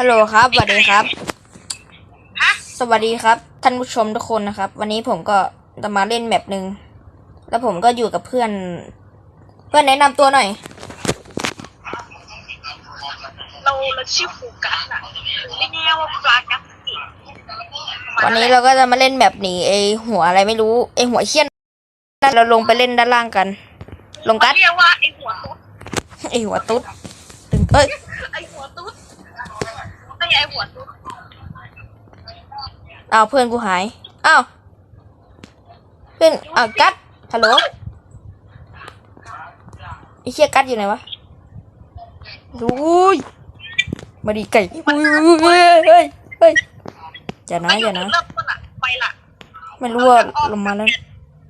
ฮัลโหลครับสวัสดีครับ ฮะ สวัสดีครับ ท่านผู้ชมทุกคนนะครับ วันนี้ผมก็จะมาเล่นแมปหนึ่งแล้วผมก็อยู่กับเพื่อน เพื่อนแนะนำตัวหน่อย เราเราชื่อฟูกัสอะหรือเรียกง่ายๆว่าปลากัสกิวันนี้เราก็จะมาเล่นแบบหนีไอหัวอะไรไม่รู้ไอหัวเขี้ยนนั่นเราลงไปเล่นด้านล่างกัน ลงกัดเรียกว่าไอหัวตุ๊ดไอหัวตุ๊ดตึงเอ้ยไอหัวตุ๊ด ไอไอหัวตุ๊ดอ้าวเพื่อนกูหายอ้าวเพื่อนอ้าวกัดฮัลโหลไอเชี่ยกัดอยู่ไหนวะอุ้ยมาดีไก่อุ้ยเฮ้ยเฮ้ยเฮ้ยอย่านะอย่านะเริ่มต้นะไม่รู้ว่าลงมาแล้ว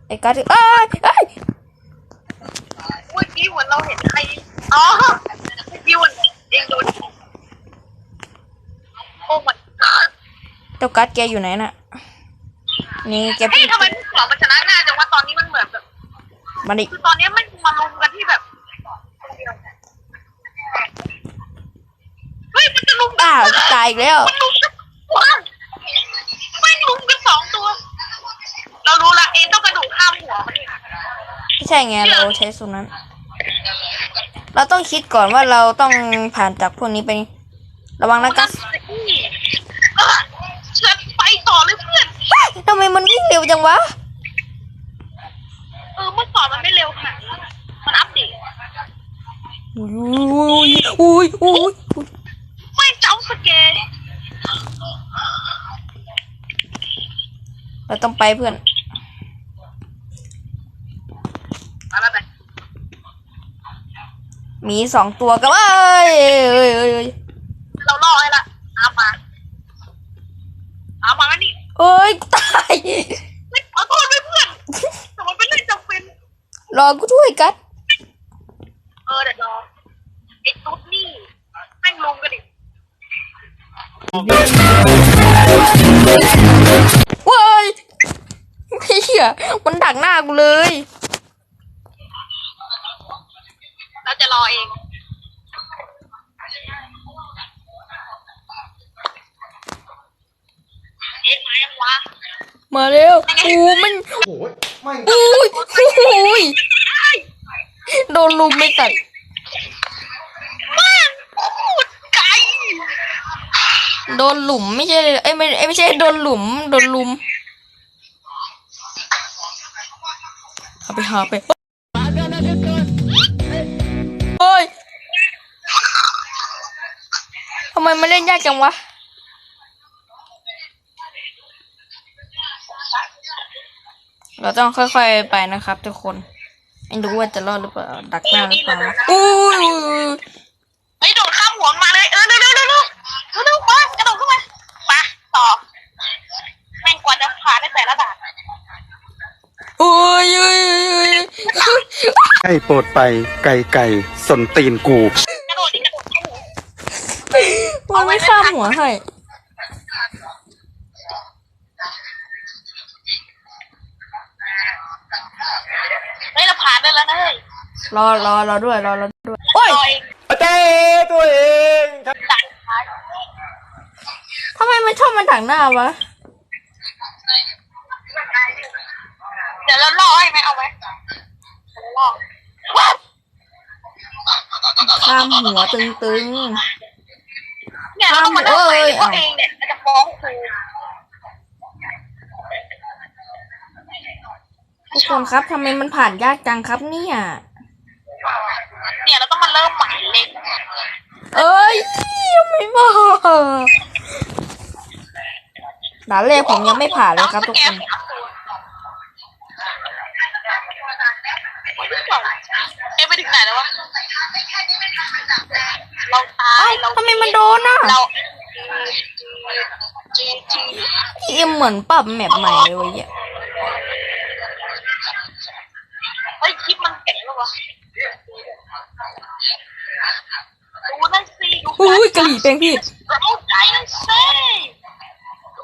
ไอ้กัดอ้ยเอ้ย เมื่อกี้เหมือนเราเห็นใครอ๋อเมื่อกี้วันเองโดนโอ้มัน เจ้ากัดแกอยู่ไหนน่ะ นี่แกเฮ้ยพี่ทำไมพวกเรามันชนะง่ายจังว่าตอนนี้มันเหมือนแบบ มาดิคือตอนนี้มันมาลงกันที่แบบ เฮ้ย มันจะลุมกันอ้าวตายอีกแล้ว มันลุมกันว้าวไม่งลุมกันสองตัว เรารู้ละเองต้องกระโดดข้ามหัวมันนี่ไม่ใช่ไงเราใช้สูตรนั้น เราต้องคิดก่อนว่าเราต้องผ่านจากพวกนี้ไป ระวังนะกัส เออเชิญไปต่อเลยเพื่อน เฮ้ย ทำไมมันวิ่งเร็วจังวะ เออเมื่อก่อนมันไม่เร็วขนาดนี้มันอัปเดตอุ้ยอุ้ยอุ้ยอุ้ยไม่เจ้าสเกร์เราต้องไปเพื่อนอะไรไปหมีสองตัวกับเอ้ยเอ้ยเอ้ยเอ้ยเราล่อให้ละตามมาตามมานี่เอ้ยกูตาย ไม่ขอโทษด้วยเพื่อนแต่มันเป็นเรื่องจำเป็น รอกูด้วยกัสเออเดี๋ยวรอไอ้ตุ๊ดนี่แม่งลุมกันดิเว้ยเฮียมันดักหน้ากูเลย เราจะรอเองเอ็นไหมวะมาเร็วอูมันโอ้ยไม่อุ้ยอุ้ย โดนลุมไม่ตัดแม่งโคตรไกลโดนหลุมไม่ใช่เอ้ยไม่เอ้ยไม่ใช่โดนหลุมโดนลุมเอาไปหาไปเฮ้ยทำไมมันเล่นยากจังวะเราต้องค่อยๆไปนะครับทุกคน ไม่รู้ว่าจะรอดหรือเปล่า ดักหน้าหรือเปล่าอุ้ยอุ้ยอุ้ยไอ้โดดข้ามหัวมาเลย เออเร็วเร็วเร็วเร็วเร็วเร็วมากระโดดเข้ามามาต่อแม่งกว่าจะผ่านได้แต่ละด่านอุ้ยอุ้ยอุ้ยอุ้ยให้โปรดไปไก่ไก่สนตีนกูกระโดดดิกระโดดเข้าหัวมันไม่ข้ามหัวให้ เฮ้ยเราผ่านได้แล้วนะเฮ้ย รอรอรอด้วยรอรอด้วยโอ้ยรอเองเจ้ตัวเองด่านสุดท้ายทำไมมันชอบมันถังหน้าวะเดี๋ยวเราล่อให้ไหมเอาไหมเดี๋ยวเราล่อว้าวข้ามหัวตึงตึงเนี่ยเราต้องมานั่งใส่พวกเองเนี่ยมันจะฟ้องครูทุกคนครับทำไมมันผ่านยากจังครับเนี่ย เนี่ยเราต้องมาเริ่มใหม่เลยเอ้ยยังไม่มาด่านแรกผมยังไม่ผ่านเลยครับทุกคนเอ้ยไปถึงไหนแล้ววะเราตาเอ้ายเราทำไมมันโดนอะเราจีจีเอ็มเหมือนปรับแมปใหม่เลยเว้ยเนี่ยเฮ้ยคลิปมันเก่งแล้ววะ ดูนั่นสิดูอุ้ยกะหรี่แปลงผิดเอาใจนั่นสิ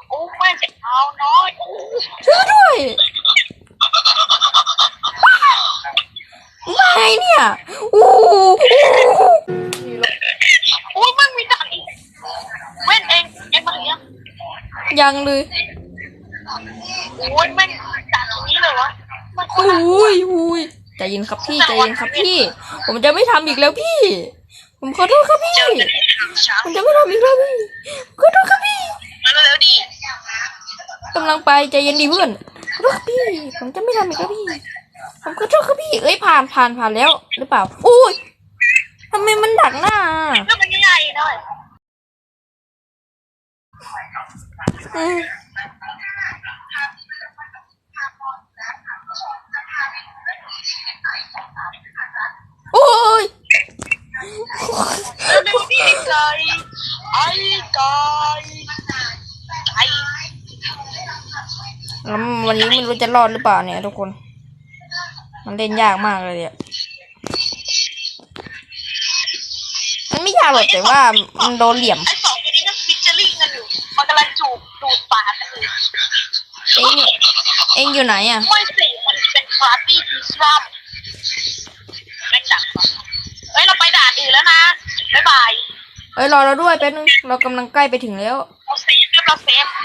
โอ้แม่จะเอาน้อยโอ้ช่วยด้วยไงเนี่ยอู้โอ้มันมีด่านเองเองมาเนี้ยังเลยโอ้ยม่งจากตรงนี้เลยวะมันโคตรอุ้ยอุ้ย ใจเย็นครับพี่ใจเย็นครับพี่ ผมจะไม่ทำอีกแล้วพี่ ผมขอโทษครับพี่เจอกันที่ทางช้างผมจะไม่ทำอีกแล้วพี่ขอโทษครับพี่มาเร็วๆดิกำลังไปใจเย็นดีเพื่อนขอโทษครับพี่ ผมจะไม่ทำอีกแล้วพี่ ผมขอโทษครับพี่ เอ้ยผ่านผ่านผ่านแล้ว หรือเปล่าอุ้ยทำไมมันดักหน้าเรื่องมันง่ายๆหน่อย อืมโอ้ย เร็วๆดิไก่ไอ้ไก่ไก่ แล้ววันนี้ไม่รู้จะรอดหรือเปล่าเนี่ยทุกคน มันเล่นยากมากเลยอะมันไม่ยากหรอกแต่ว่ามันโดนเหลี่ยมไอ้สองตัวนี้ก็ฟิชเชอร์ลิงกันอยู่มันกำลังจูบดูดปากกันอยู่เองเนี่ยเองอยู่ไหนอะไม่สิมันเป็นปาร์ตี้พิซซ่าแม่งดักว่ะเฮ้ยเราไปด่านอื่นแล้วนะบ๊ายบายเอ้ยรอเราด้วยแป๊บนึงเรากำลังใกล้ไปถึงแล้วเราเซฟเรียบเราเซฟ เ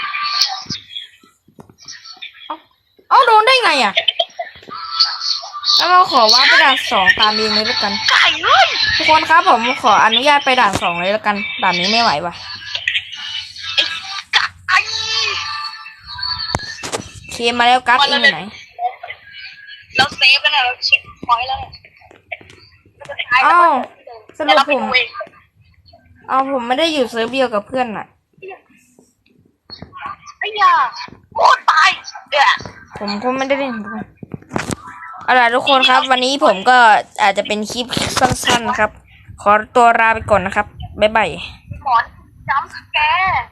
อ้าโดนได้ไงอะ แล้วเราขอว่าไปด่านสองตามเองเลยแล้วกัน ไก่เฮ้ยทุกคนครับผมขออนุญาตไปด่านสองเลยแล้วกัน ด่านนี้ไม่ไหวว่ะไอ้ไก่เคมมาแล้วกั๊กเองอยู่ไหน เราเซฟแล้วนะเราเช็คพอยต์แล้วอ้าวสรุปเราผไปมดูเองเอาผมไม่ได้อยู่เซิร์ฟเดียวกับเพื่อนน่ะไอ้ยา โคตายผมก็ไม่ได้เล่นผมเอะไรทุกคนครับ วันนี้ผมก็อาจจะเป็นคลิปสั้นๆครับ ขอตัวลาไปก่อนนะครับ บ๊ายบาย หมอนจำสแกร์